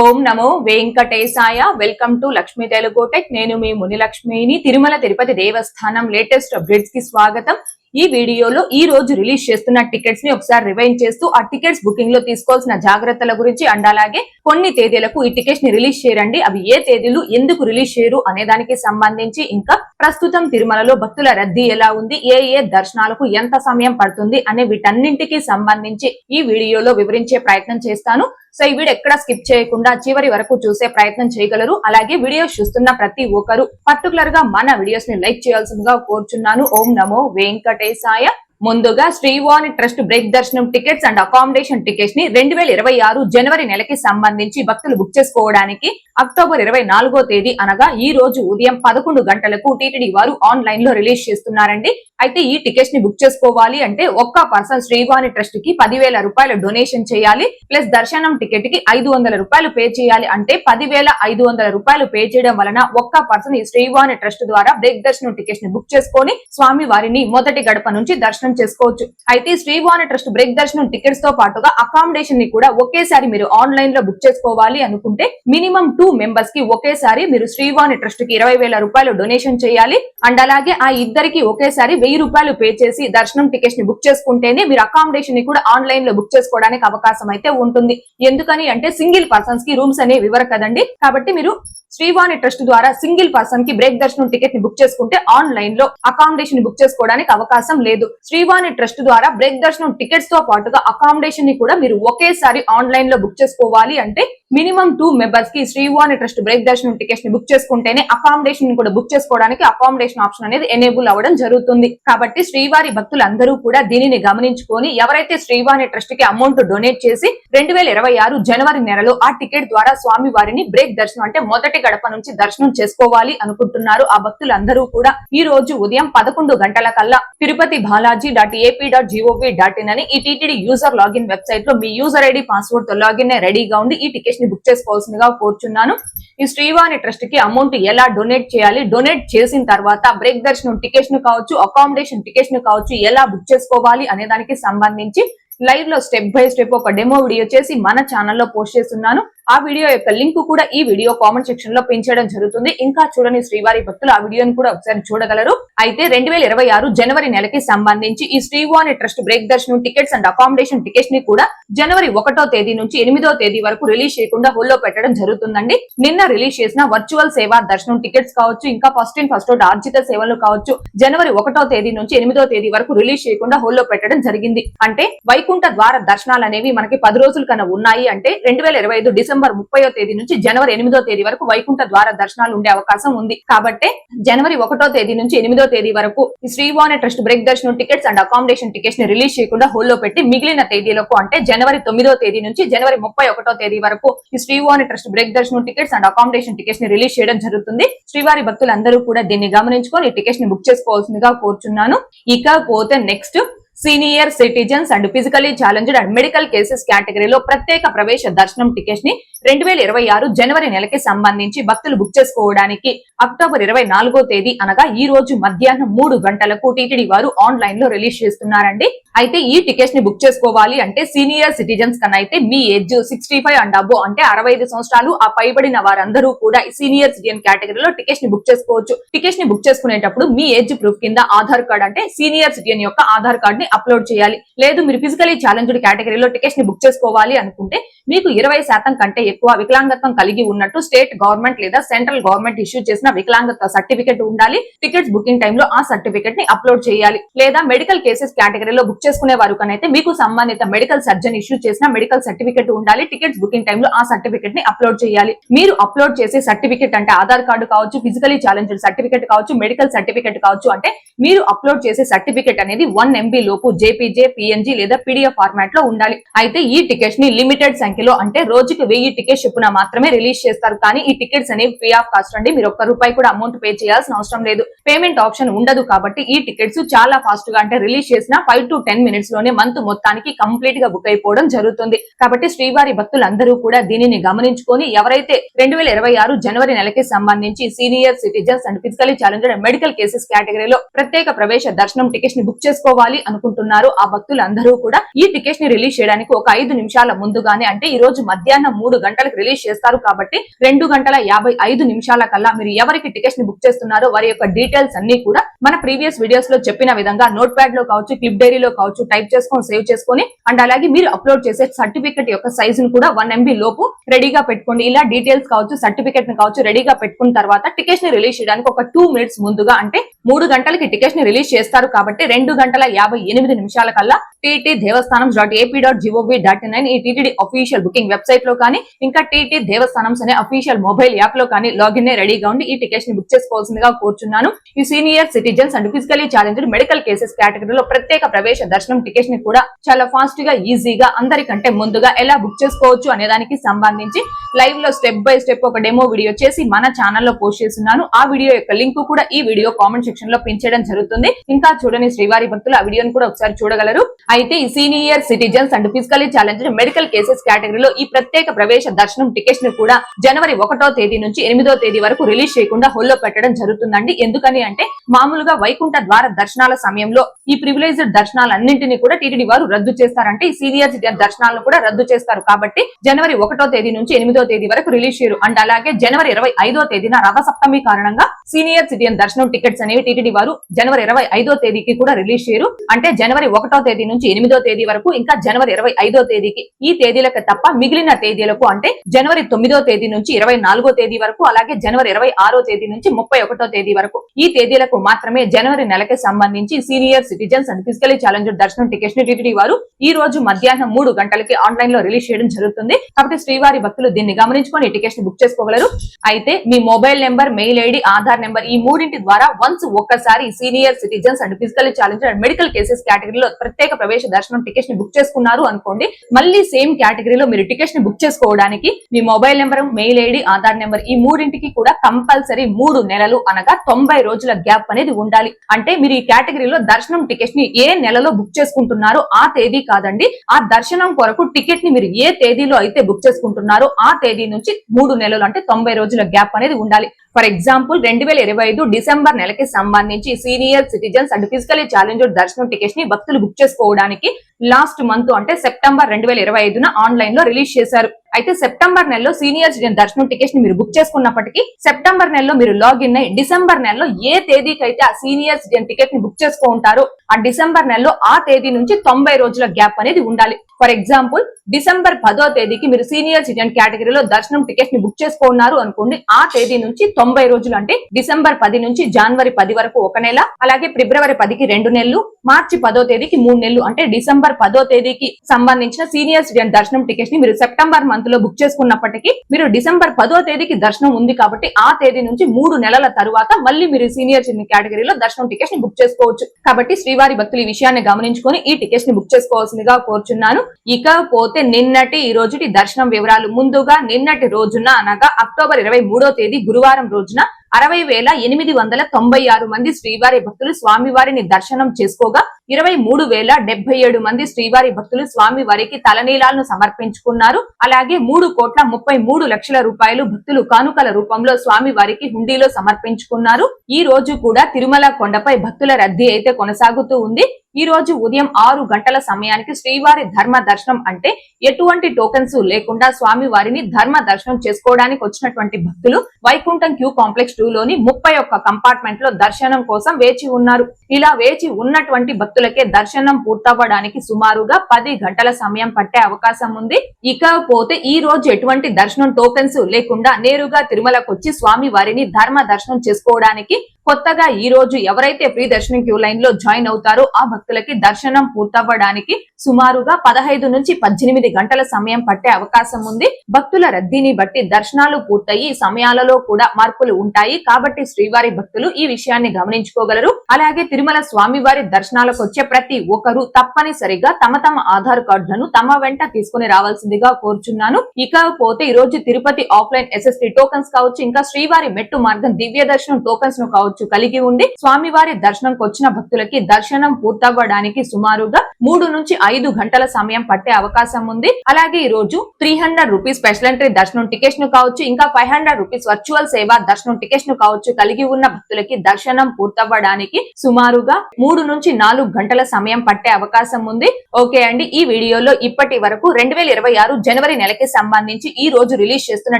ఓం నమో వెంకటేశాయ. Welcome to Lakshmi Telugu tech. నేను మీ మునిలక్ష్మిని. తిరుమల తిరుపతి దేవస్థానం లేటెస్ట్ అప్డేట్స్కి స్వాగతం. ఈ వీడియోలో ఈ రోజు రిలీజ్ చేస్తున్న టికెట్స్ని ఒకసారి రివైండ్ చేస్తూ ఆ టికెట్స్ బుకింగ్లో తీసుకోవాల్సిన జాగ్రత్తల గురించి అండ్ అలాగే కొన్ని తేదీలకు ఈ టికెట్స్ని రిలీజ్ చేయరండి. అవి ఏ తేదీలు ఎందుకు రిలీజ్ చేయరు అనే దానికి సంబంధించి ఇంకా ప్రస్తుతం తిరుమలలో భక్తుల రద్దీ ఎలా ఉంది ఏ ఏ దర్శనాలకు ఎంత సమయం పడుతుంది అనే వీటన్నింటికి సంబంధించి ఈ వీడియోలో వివరించే ప్రయత్నం చేస్తాను. సో ఈ వీడియో ఎక్కడ స్కిప్ చేయకుండా చివరి వరకు చూసే ప్రయత్నం చేయగలరు. అలాగే వీడియోస్ చూస్తున్న ప్రతి ఒక్కరు పర్టికులర్గా మన వీడియోస్ని లైక్ చేయాల్సిందిగా కోరుచున్నాను. ఓం నమో వెంకటేశాయ ముందుగా శ్రీవాణి ట్రస్ట్ బ్రేక్ దర్శనం టికెట్స్ అండ్ అకామిడేషన్ టికెట్స్ని రెండు వేల ఇరవై ఆరు జనవరి నెలకి సంబంధించి భక్తులు బుక్ చేసుకోవడానికి అక్టోబర్ ఇరవై నాలుగో తేదీ అనగా ఈ రోజు ఉదయం పదకొండు గంటలకు టీటీడీ వారు ఆన్లైన్లో రిలీజ్ చేస్తున్నారండి. అయితే ఈ టికెట్స్ని బుక్ చేసుకోవాలి అంటే ఒక్క పర్సన్ శ్రీవాణి ట్రస్ట్కి పదివేల రూపాయలు డొనేషన్ చేయాలి ప్లస్ దర్శనం టికెట్కి ఐదు వందల రూపాయలు పే చేయాలి అంటే పదివేల ఐదు వందల రూపాయలు పే చేయడం వలన ఒక్క పర్సన్ ఈ శ్రీవాణి ట్రస్ట్ ద్వారా బ్రేక్ దర్శనం టికెట్స్ని బుక్ చేసుకొని స్వామి వారిని మొదటి గడప నుంచి దర్శనం చేసుకోవచ్చు. అయితే శ్రీవాణి ట్రస్ట్ బ్రేక్ దర్శనం టికెట్స్తో పాటుగా అకామిడేషన్ని కూడా ఒకేసారి మీరు ఆన్లైన్లో బుక్ చేసుకోవాలి అనుకుంటే మినిమం టూ మెంబర్స్కి ఒకేసారి మీరు శ్రీవాణి ట్రస్ట్కి ఇరవై వేల రూపాయలు డొనేషన్ చేయాలి. అండ్ అలాగే ఆ ఇద్దరికి ఒకేసారి వెయ్యి రూపాయలు పే చేసి దర్శనం టికెట్స్ని బుక్ చేసుకుంటేనే మీరు అకామిడేషన్ని కూడా ఆన్లైన్లో బుక్ చేసుకోవడానికి అవకాశం అయితే ఉంటుంది. ఎందుకని అంటే సింగిల్ పర్సన్స్కి రూమ్స్ అనేవి ఇవ్వరు కదండి. కాబట్టి మీరు శ్రీవాణి ట్రస్ట్ ద్వారా సింగిల్ పర్సన్కి బ్రేక్ దర్శనం టికెట్ని బుక్ చేసుకుంటే ఆన్లైన్లో అకామిడేషన్ బుక్ చేసుకోవడానికి అవకాశం లేదు. శ్రీవాణి ట్రస్ట్ ద్వారా బ్రేక్ దర్శనం టికెట్స్తో పాటుగా అకామిడేషన్ని కూడా మీరు ఒకేసారి ఆన్లైన్లో బుక్ చేసుకోవాలి అంటే మినిమం టూ మెంబర్స్కి శ్రీవాణి ట్రస్ట్ బ్రేక్ దర్శనం టికెట్స్ని బుక్ చేసుకుంటేనే అకామిడేషన్ కూడా బుక్ చేసుకోవడానికి అకామిడేషన్ ఆప్షన్ అనేది ఎనేబుల్ అవ్వడం జరుగుతుంది. కాబట్టి శ్రీవారి భక్తులందరూ కూడా దీనిని గమనించుకొని ఎవరైతే శ్రీవాణి ట్రస్ట్కి అమౌంట్ డొనేట్ చేసి రెండు వేల ఇరవై ఆరు జనవరి నెలలో ఆ టికెట్ ద్వారా స్వామి వారిని బ్రేక్ దర్శనం అంటే మొదటి గడప నుంచి దర్శనం చేసుకోవాలి అనుకుంటున్నారు ఆ భక్తులందరూ కూడా. ఈ రోజు ఉదయం పదకొండు గంటల కల్లా Tirupati Balaji dot AP dot GOV dot in అని ఈ టీటీడీ యూజర్ లాగిన్ వెబ్సైట్లో మీ యూజర్ ఐడి పాస్వర్డ్తో లాగిన్ రెడీగా ఉండి ఈ టికెట్ ని బుక్ చేసుకోవాల్సిందిగా కోరుచున్నాను. ఈ శ్రీవాణి ట్రస్ట్కి అమౌంట్ ఎలా డొనేట్ చేయాలి? డొనేట్ చేసిన తర్వాత బ్రేక్ దర్శనం టికెట్స్ను కావచ్చు అకామిడేషన్ టికెట్స్ను కావచ్చు ఎలా బుక్ చేసుకోవాలి అనే దానికి సంబంధించి లైవ్లో స్టెప్ బై స్టెప్ ఒక డెమో వీడియో చేసి మన ఛానల్లో పోస్ట్ చేస్తున్నాను. ఆ వీడియో యొక్క లింక్ కూడా ఈ వీడియో కామెంట్ సెక్షన్లో పెంచడం జరుగుతుంది. ఇంకా చూడని శ్రీవారి భక్తులు ఆ వీడియోని కూడా ఒకసారి చూడగలరు. అయితే రెండు వేల ఇరవై ఆరు జనవరి నెలకి సంబంధించి ఈ శ్రీవాణి ట్రస్ట్ బ్రేక్ దర్శనం టికెట్స్ అండ్ అకామిడేషన్ టికెట్స్ని కూడా జనవరి ఒకటో తేదీ నుంచి ఎనిమిదో తేదీ వరకు రిలీజ్ చేయకుండా హోల్లో పెట్టడం జరుగుతుందండి. నిన్న రిలీజ్ చేసిన వర్చువల్ సేవా దర్శనం టికెట్స్ కావచ్చు ఇంకా ఫస్ట్ ఇన్ ఫస్ట్ అవుట్ ఆర్జిత సేవలు కావచ్చు జనవరి ఒకటో తేదీ నుంచి ఎనిమిదో తేదీ వరకు రిలీజ్ చేయకుండా హోల్లో పెట్టడం జరిగింది. అంటే వైకుంఠ ద్వార దర్శనాలు అనేవి మనకి పది రోజుల కన్నా ఉన్నాయి. అంటే రెండు వేల ఇరవై ఐదు డిసెంబర్ ముప్పయో తేదీ నుంచి జనవరి ఎనిమిదో తేదీ వరకు వైకుంఠ ద్వార దర్శనాలు ఉండే అవకాశం ఉంది. కాబట్టి జనవరి ఒకటో తేదీ నుంచి ఎనిమిదో తేదీ వరకు ఈ శ్రీవాణి ట్రస్ట్ బ్రేక్ దర్శనం టికెట్స్ అండ్ అకామిడేషన్ టికెట్స్ని రిలీజ్ చేయకుండా హోల్లో పెట్టి మిగిలిన తేదీలకు అంటే జనవరి తొమ్మిదో తేదీ నుంచి జనవరి ముప్పై ఒకటో తేదీ వరకు ఈ శ్రీవాణి ట్రస్ట్ బ్రేక్ దర్శనం టికెట్స్ అండ్ అకామిడేషన్ టికెట్స్ని రిలీజ్ చేయడం జరుగుతుంది. శ్రీవారి భక్తులందరూ కూడా దీన్ని గమనించుకొని టికెట్స్ని బుక్ చేసుకోవాల్సిందిగా కోరుచున్నాను. ఇకపోతే next senior citizens and physically challenged and medical cases కేటగిరీలో ప్రత్యేక ప్రవేశ దర్శనం టికెట్స్ని రెండు వేల ఇరవై ఆరు జనవరి నెలకి సంబంధించి భక్తులు బుక్ చేసుకోవడానికి అక్టోబర్ ఇరవై నాలుగో తేదీ అనగా ఈ రోజు మధ్యాహ్నం మూడు గంటలకు టీటీడీ వారు ఆన్లైన్లో రిలీజ్ చేస్తున్నారండి. అయితే ఈ టికెట్స్ని బుక్ చేసుకోవాలి అంటే సీనియర్ సిటిజన్స్ కన్నా అయితే మీ age sixty five and above అంటే అరవై ఐదు సంవత్సరాలు ఆ పైబడిన వారందరూ కూడా సీనియర్ సిటిజన్ కేటగిరీలో టికెట్స్ని బుక్ చేసుకోవచ్చు. టికెట్స్ని బుక్ చేసుకునేటప్పుడు మీ ఏజ్ ప్రూఫ్ కింద ఆధార్ కార్డ్ అంటే సీనియర్ సిటిజన్ యొక్క ఆధార్ కార్డ్ని అప్లోడ్ చేయాలి. లేదు మీరు ఫిజికలీ ఛాలెంజ్డ్ కేటగిరీలో టికెట్స్ని బుక్ చేసుకోవాలి అనుకుంటే మీకు ఇరవై శాతం కంటే ఎక్కువ వికలాంగత్వం కలిగి ఉన్నట్టు స్టేట్ గవర్నమెంట్ లేదా సెంట్రల్ గవర్నమెంట్ ఇష్యూ చేసిన వికలాంగత్వ సర్టిఫికెట్ ఉండాలి. టికెట్స్ బుకింగ్ టైంలో ఆ సర్టిఫికేట్ని అప్లోడ్ చేయాలి. లేదా మెడికల్ కేసెస్ కేటగిరీలో బుక్ చేసుకునే వారు కనైతే మీకు సంబంధిత మెడికల్ సర్జన్ ఇష్యూ చేసిన మెడికల్ సర్టిఫికెట్ ఉండాలి. టికెట్స్ బుకింగ్ టైంలో ఆ సర్టిఫికేట్ని అప్లోడ్ చేయాలి. మీరు అప్లోడ్ చేసే సర్టిఫికెట్ అంటే ఆధార్ కార్డు కావచ్చు ఫిజికలీ ఛాలెంజ్డ్ సర్టిఫికెట్ కావచ్చు మెడికల్ సర్టిఫికేట్ కావచ్చు అంటే మీరు అప్లోడ్ చేసే సర్టిఫికెట్ అనేది వన్ ఎంబీ లోపు జేపీజే పిఎన్జీ లేదా పీడిఎఫ్ ఫార్మాట్లో ఉండాలి. అయితే ఈ టికెట్స్ని లిమిటెడ్ సంఖ్యలో అంటే రోజుకి వెయ్యి టికెట్స్ చొప్పున మాత్రమే రిలీజ్ చేస్తారు. కానీ ఈ టికెట్స్ అనేవి ఫ్రీ ఆఫ్ కాస్ట్ అండి. మీరు ఒక్క రూపాయి కూడా అమౌంట్ పే చేయాల్సిన అవసరం లేదు. పేమెంట్ ఆప్షన్ ఉండదు కాబట్టి ఈ టికెట్స్ చాలా ఫాస్ట్గా అంటే రిలీజ్ చేసిన ఫైవ్ టు టెన్ మినిట్స్లోనే మంత్ మొత్తానికి కంప్లీట్గా బుక్ అయిపోవడం జరుగుతుంది. కాబట్టి శ్రీవారి భక్తులందరూ కూడా దీనిని గమనించుకొని ఎవరైతే రెండు వేల ఇరవై ఆరు జనవరి నెలకి సంబంధించి senior citizens and physically challenged medical cases కేటగిరీలో ప్రత్యేక ప్రవేశ దర్శనం టికెట్స్ని బుక్ చేసుకోవాలి అనుకుంటున్నారు కోరుకుంటున్నారు ఆ భక్తులు అందరూ కూడా ఈ టికెట్స్ని రిలీజ్ చేయడానికి ఒక ఐదు నిమిషాల ముందుగానే అంటే ఈ రోజు మధ్యాహ్నం మూడు గంటలకు రిలీజ్ చేస్తారు కాబట్టి రెండు గంటల యాభై ఐదు నిమిషాల కల్లా మీరు ఎవరికి టికెట్స్ని బుక్ చేస్తున్నారో వారి యొక్క డీటెయిల్స్ అన్ని కూడా మన ప్రీవియస్ వీడియోస్లో చెప్పిన విధంగా నోట్ ప్యాడ్లో కావచ్చు క్లిప్ డైరీలో కావచ్చు టైప్ చేసుకొని సేవ్ చేసుకొని అండ్ అలాగే మీరు అప్లోడ్ చేసే సర్టిఫికెట్ యొక్క సైజ్ను కూడా వన్ ఎంబీ లోపు రెడీగా పెట్టుకోండి. ఇలా డీటెయిల్స్ కావచ్చు సర్టిఫికెట్ని కావచ్చు రెడీగా పెట్టుకున్న తర్వాత టికెట్స్ని రిలీజ్ చేయడానికి ఒక టూ మినిట్స్ ముందుగా అంటే మూడు గంటలకి టికెట్స్ని రిలీజ్ చేస్తారు కాబట్టి రెండు గంటల యాభై ఎనిమిది నిమిషాల కల్లా TT Devasthanam dot AP dot GOV dot in ఈ టీటీడీ అఫీషియల్ బుకింగ్ వెబ్సైట్లో కానీ ఇంకా టీటీ దేవస్థానం అనే అఫీషియల్ మొబైల్ యాప్లో కానీ లాగిన్ రెడీగా ఉండి ఈ టికెట్స్ని బుక్ చేసుకోవాల్సిందిగా కోరుచున్నాను. ఈ senior citizens and physically challenged medical cases కేటగిరీలో ప్రత్యేక ప్రవేశ దర్శనం టికెట్స్ని కూడా చాలా ఫాస్ట్గా ఈజీగా అందరికంటే ముందుగా ఎలా బుక్ చేసుకోవచ్చు అనే దానికి సంబంధించి లైవ్లో స్టెప్ బై స్టెప్ ఒక డెమో వీడియో చేసి మన ఛానల్లో పోస్ట్ చేస్తున్నాను. ఆ వీడియో యొక్క లింక్ కూడా ఈ వీడియో కామెంట్ సెక్షన్లో పిన్ చేయడం జరుగుతుంది. ఇంకా చూడని శ్రీవారి భక్తులు ఆ వీడియోని కూడా ఒకసారి చూడగలరు. అయితే ఈ senior citizens and physically challenged medical cases కేటగిరీలో ఈ ప్రత్యేక ప్రవేశ దర్శనం టికెట్స్ని కూడా జనవరి ఒకటో తేదీ నుంచి ఎనిమిదో తేదీ వరకు రిలీజ్ చేయకుండా హోల్లో పెట్టడం జరుగుతుందండి. ఎందుకని అంటే మామూలుగా వైకుంఠ ద్వార దర్శనాల సమయంలో ఈ ప్రివిలేజ్డ్ దర్శనాలన్నింటినీ కూడా టీటీడీ వారు రద్దు చేస్తారంటే ఈ సీనియర్ సిటిజన్ దర్శనాలను కూడా రద్దు చేస్తారు. కాబట్టి జనవరి ఒకటో తేదీ నుంచి ఎనిమిదో తేదీ వరకు రిలీజ్ చేయరు. అండ్ అలాగే జనవరి ఇరవై ఐదో తేదీన రథసప్తమి కారణంగా సీనియర్ సిటిజన్ దర్శనం టికెట్స్ అనేవి టీటీడీ వారు జనవరి ఇరవై ఐదో తేదీకి కూడా రిలీజ్ చేయరు. అంటే జనవరి ఒకటో తేదీ నుంచి ఎనిమిదో తేదీ వరకు ఇంకా జనవరి ఇరవై ఐదో తేదీకి ఈ తేదీలకు తప్ప మిగిలిన తేదీలకు అంటే జనవరి తొమ్మిదో తేదీ నుంచి ఇరవై నాలుగో తేదీ వరకు అలాగే జనవరి ఇరవై ఆరో తేదీ నుంచి ముప్పై ఒకటో తేదీ వరకు ఈ తేదీలకు మాత్రమే జనవరి నెలకి సంబంధించి senior citizens and physically challenger దర్శనం టికెట్స్ని టీటీడీ వారు ఈ రోజు మధ్యాహ్నం మూడు గంటలకి ఆన్లైన్లో రిలీజ్ చేయడం జరుగుతుంది. కాబట్టి శ్రీవారి భక్తులు దీన్ని గమనించుకొని టికెట్స్ని బుక్ చేసుకోగలరు. అయితే మీ mobile number mail ID Aadhaar number ఈ మూడింటి ద్వారా వన్స్ ఒక్కసారి senior citizens and physical challenge and medical cases కేటగిరీలో ప్రత్యేక ప్రవేశ దర్శనం టికెట్స్ని బుక్ చేసుకున్నారు అనుకోండి. మళ్ళీ సేమ్ కేటగిరీలో మీరు టికెట్స్ని బుక్ చేసుకోవడానికి మీ mobile number mail ID Aadhaar number ఈ మూడింటికి కూడా కంపల్సరీ మూడు నెలలు అనగా తొంభై రోజుల గ్యాప్ అనేది ఉండాలి. అంటే మీరు ఈ కేటగిరీలో దర్శనం టికెట్ని ఏ నెలలో బుక్ చేసుకుంటున్నారో ఆ తేదీ కాదండి. ఆ దర్శనం కొరకు టికెట్ని మీరు ఏ తేదీలో అయితే బుక్ చేసుకుంటున్నారో ఆ తేదీ నుంచి మూడు నెలలు అంటే తొంభై రోజుల గ్యాప్ అనేది ఉండాలి. ఫర్ ఎగ్జాంపుల్ రెండు వేల ఇరవై ఐదు డిసెంబర్ నెలకి సంబంధించి senior citizens and physically challenged దర్శనం టికెట్స్ని భక్తులు బుక్ చేసుకోవడానికి లాస్ట్ మంత్ అంటే సెప్టెంబర్ రెండు వేల ఇరవై ఐదున ఆన్లైన్లో రిలీజ్ చేశారు. అయితే సెప్టెంబర్ నెలలో సీనియర్ సిటిజన్ దర్శనం టికెట్స్ని మీరు బుక్ చేసుకున్నప్పటికీ సెప్టెంబర్ నెలలో మీరు లాగిన్ అయ్యి డిసెంబర్ నెలలో ఏ తేదీకి అయితే ఆ సీనియర్ సిటిజన్ టికెట్ని బుక్ చేసుకుంటారో ఆ డిసెంబర్ నెలలో ఆ తేదీ నుంచి తొంభై రోజుల గ్యాప్ అనేది ఉండాలి. ఫర్ ఎగ్జాంపుల్ డిసెంబర్ పదో తేదీకి మీరు సీనియర్ సిటిజన్ కేటగిరీలో దర్శనం టికెట్ని బుక్ చేసుకున్నారు అనుకోండి ఆ తేదీ నుంచి తొంభై రోజులు అంటే డిసెంబర్ పది నుంచి జనవరి పది వరకు ఒక నెల అలాగే ఫిబ్రవరి పదికి రెండు నెలలు మార్చి పదో తేదీకి మూడు నెలలు అంటే డిసెంబర్ పదో తేదీకి సంబంధించిన సీనియర్ సిటిజన్ దర్శనం టికెట్ని మీరు సెప్టెంబర్ మంత్ లో బుక్ చేసుకున్నప్పటికీ మీరు డిసెంబర్ పదో తేదీకి దర్శనం ఉంది కాబట్టి ఆ తేదీ నుంచి మూడు నెలల తరువాత మళ్ళీ మీరు సీనియర్ చిన్న కేటగిరీలో దర్శనం టికెట్స్ని బుక్ చేసుకోవచ్చు. కాబట్టి శ్రీవారి భక్తులు ఈ విషయాన్ని గమనించుకొని ఈ టికెట్స్ని బుక్ చేసుకోవాల్సిందిగా కోరుచున్నాను. ఇకపోతే నిన్నటి ఈ రోజుటి దర్శనం వివరాలు ముందుగా నిన్నటి రోజున అనగా అక్టోబర్ ఇరవై మూడో తేదీ గురువారం రోజున అరవై వేల ఎనిమిది వందల తొంభై ఆరు మంది శ్రీవారి భక్తులు స్వామివారిని దర్శనం చేసుకోగా ఇరవై మూడు వేల డెబ్బై ఏడు మంది శ్రీవారి భక్తులు స్వామివారికి తలనీలాలను సమర్పించుకున్నారు. అలాగే మూడు కోట్ల ముప్పై మూడు లక్షల రూపాయలు భక్తులు కానుకల రూపంలో స్వామివారికి హుండీలో సమర్పించుకున్నారు. ఈ రోజు కూడా తిరుమల కొండపై భక్తుల రద్దీ అయితే కొనసాగుతూ ఉంది. ఈ రోజు ఉదయం ఆరు గంటల సమయానికి శ్రీవారి ధర్మ దర్శనం అంటే ఎటువంటి టోకెన్స్ లేకుండా స్వామి వారిని ధర్మ దర్శనం చేసుకోవడానికి వచ్చినటువంటి భక్తులు వైకుంఠం క్యూ కాంప్లెక్స్ టూ లోని ముప్పై ఒక్క కంపార్ట్మెంట్లో దర్శనం కోసం వేచి ఉన్నారు. ఇలా వేచి ఉన్నటువంటి భక్తులకే దర్శనం పూర్తవ్వడానికి సుమారుగా పది గంటల సమయం పట్టే అవకాశం ఉంది. ఇకపోతే ఈ రోజు ఎటువంటి దర్శనం టోకెన్స్ లేకుండా నేరుగా తిరుమలకు వచ్చి స్వామి వారిని ధర్మ దర్శనం చేసుకోవడానికి కొత్తగా ఈ రోజు ఎవరైతే ఫ్రీ దర్శనం క్యూ లైన్లో జాయిన్ అవుతారో ఆ భక్తులకి దర్శనం పూర్తవ్వడానికి సుమారుగా పదహైదు నుంచి పద్దెనిమిది గంటల సమయం పట్టే అవకాశం ఉంది. భక్తుల రద్దీని బట్టి దర్శనాలు పూర్తయి సమయాలలో కూడా మార్పులు ఉంటాయి. కాబట్టి శ్రీవారి భక్తులు ఈ విషయాన్ని గమనించుకోగలరు. అలాగే తిరుమల స్వామివారి దర్శనాలకు వచ్చే ప్రతి ఒక్కరూ తప్పనిసరిగా తమ తమ ఆధార్ కార్డులను తమ వెంట తీసుకుని రావాల్సిందిగా కోరుచున్నాను. ఇకపోతే ఈ రోజు తిరుపతి ఆఫ్లైన్ ఎస్ఎస్టీ టోకన్స్ కావచ్చు ఇంకా శ్రీవారి మెట్టు మార్గం దివ్య దర్శనం టోకన్స్ను కావచ్చు కలిగి ఉండి స్వామివారి దర్శనంకి వచ్చిన భక్తులకి దర్శనం పూర్తవ్వడానికి సుమారుగా మూడు నుంచి ఐదు గంటల సమయం పట్టే అవకాశం ఉంది. అలాగే ఈ రోజు three hundred rupees special entry దర్శనం టికెట్స్ను కావచ్చు ఇంకా ఫైవ్ హండ్రెడ్ రూపీస్ వర్చువల్ సేవ దర్శనం టికెట్స్ను కావచ్చు కలిగి ఉన్న భక్తులకి దర్శనం పూర్తవ్వడానికి సుమారుగా మూడు నుంచి నాలుగు గంటల సమయం పట్టే అవకాశం ఉంది. ఓకే అండి ఈ వీడియోలో ఇప్పటి వరకు రెండు వేల ఇరవై ఆరు జనవరి నెలకి సంబంధించి ఈ రోజు రిలీజ్ చేస్తున్న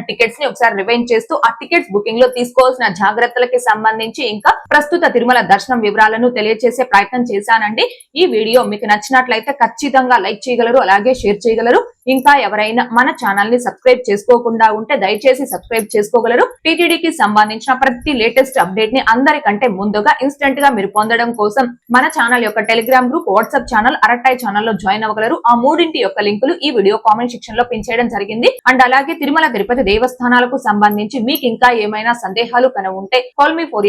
టికెట్స్ని ఒకసారి రివైన్ చేస్తూ ఆ టికెట్స్ బుకింగ్లో తీసుకోవాల్సిన జాగ్రత్తలకి సంబంధించి ఇంకా ప్రస్తుత తిరుమల దర్శనం వివరాలను తెలియజేసే ప్రయత్నం చేశానండి. ఈ వీడియో మీకు నచ్చినట్లయితే ఖచ్చితంగా లైక్ చేయగలరు అలాగే షేర్ చేయగలరు. ఇంకా ఎవరైనా మన ఛానల్ని సబ్స్క్రైబ్ చేసుకోకుండా ఉంటే దయచేసి సబ్స్క్రైబ్ చేసుకోగలరు. టీటీడీకి సంబంధించిన ప్రతి లేటెస్ట్ అప్డేట్ని అందరికంటే ముందుగా ఇన్స్టెంట్గా మీరు పొందడం కోసం మన ఛానల్ యొక్క Telegram group WhatsApp channel Arattai ఛానల్లో జాయిన్ అవ్వగలరు. ఆ మూడింటి యొక్క లింకులు ఈ వీడియో కామెంట్ సెక్షన్లో పిన్ చేయడం జరిగింది. అండ్ అలాగే తిరుమల తిరుపతి దేవస్థానాలకు సంబంధించి మీకు ఇంకా ఏమైనా సందేహాలు కన ఉంటే కాల్ మీ ఫోర్